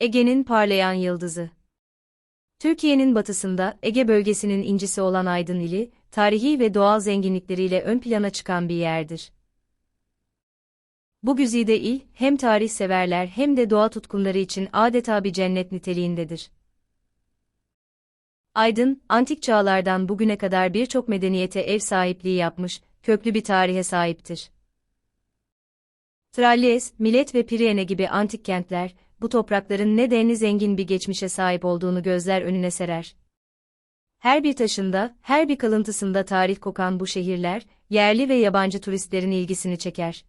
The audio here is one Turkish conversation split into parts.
Ege'nin parlayan yıldızı. Türkiye'nin batısında Ege bölgesinin incisi olan Aydın ili, tarihi ve doğal zenginlikleriyle ön plana çıkan bir yerdir. Bu güzide il, hem tarih severler hem de doğa tutkunları için adeta bir cennet niteliğindedir. Aydın, antik çağlardan bugüne kadar birçok medeniyete ev sahipliği yapmış, köklü bir tarihe sahiptir. Tralles, Milet ve Priene gibi antik kentler, bu toprakların ne denli zengin bir geçmişe sahip olduğunu gözler önüne serer. Her bir taşında, her bir kalıntısında tarih kokan bu şehirler, yerli ve yabancı turistlerin ilgisini çeker.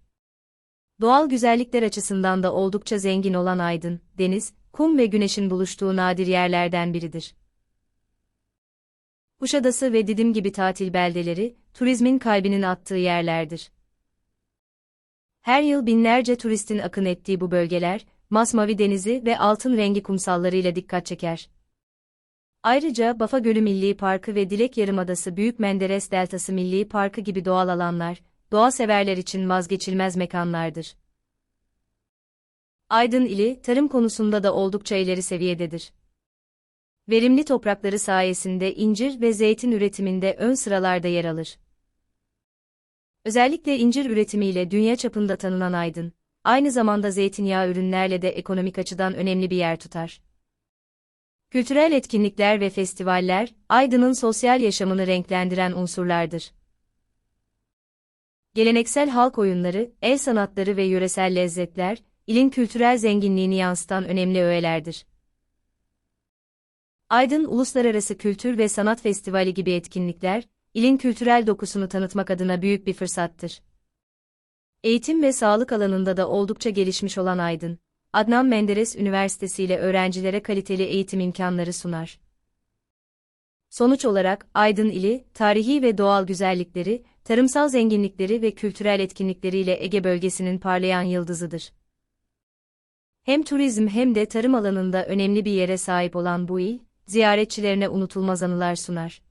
Doğal güzellikler açısından da oldukça zengin olan Aydın, deniz, kum ve güneşin buluştuğu nadir yerlerden biridir. Kuşadası ve Didim gibi tatil beldeleri, turizmin kalbinin attığı yerlerdir. Her yıl binlerce turistin akın ettiği bu bölgeler, masmavi denizi ve altın rengi kumsallarıyla dikkat çeker. Ayrıca Bafa Gölü Milli Parkı ve Dilek Yarımadası Büyük Menderes Deltası Milli Parkı gibi doğal alanlar, doğa severler için vazgeçilmez mekanlardır. Aydın ili, tarım konusunda da oldukça ileri seviyededir. Verimli toprakları sayesinde incir ve zeytin üretiminde ön sıralarda yer alır. Özellikle incir üretimiyle dünya çapında tanınan Aydın, aynı zamanda zeytinyağı ürünlerle de ekonomik açıdan önemli bir yer tutar. Kültürel etkinlikler ve festivaller, Aydın'ın sosyal yaşamını renklendiren unsurlardır. Geleneksel halk oyunları, el sanatları ve yöresel lezzetler, ilin kültürel zenginliğini yansıtan önemli öğelerdir. Aydın Uluslararası Kültür ve Sanat Festivali gibi etkinlikler, ilin kültürel dokusunu tanıtmak adına büyük bir fırsattır. Eğitim ve sağlık alanında da oldukça gelişmiş olan Aydın, Adnan Menderes Üniversitesi ile öğrencilere kaliteli eğitim imkanları sunar. Sonuç olarak Aydın ili, tarihi ve doğal güzellikleri, tarımsal zenginlikleri ve kültürel etkinlikleriyle Ege bölgesinin parlayan yıldızıdır. Hem turizm hem de tarım alanında önemli bir yere sahip olan bu il, ziyaretçilerine unutulmaz anılar sunar.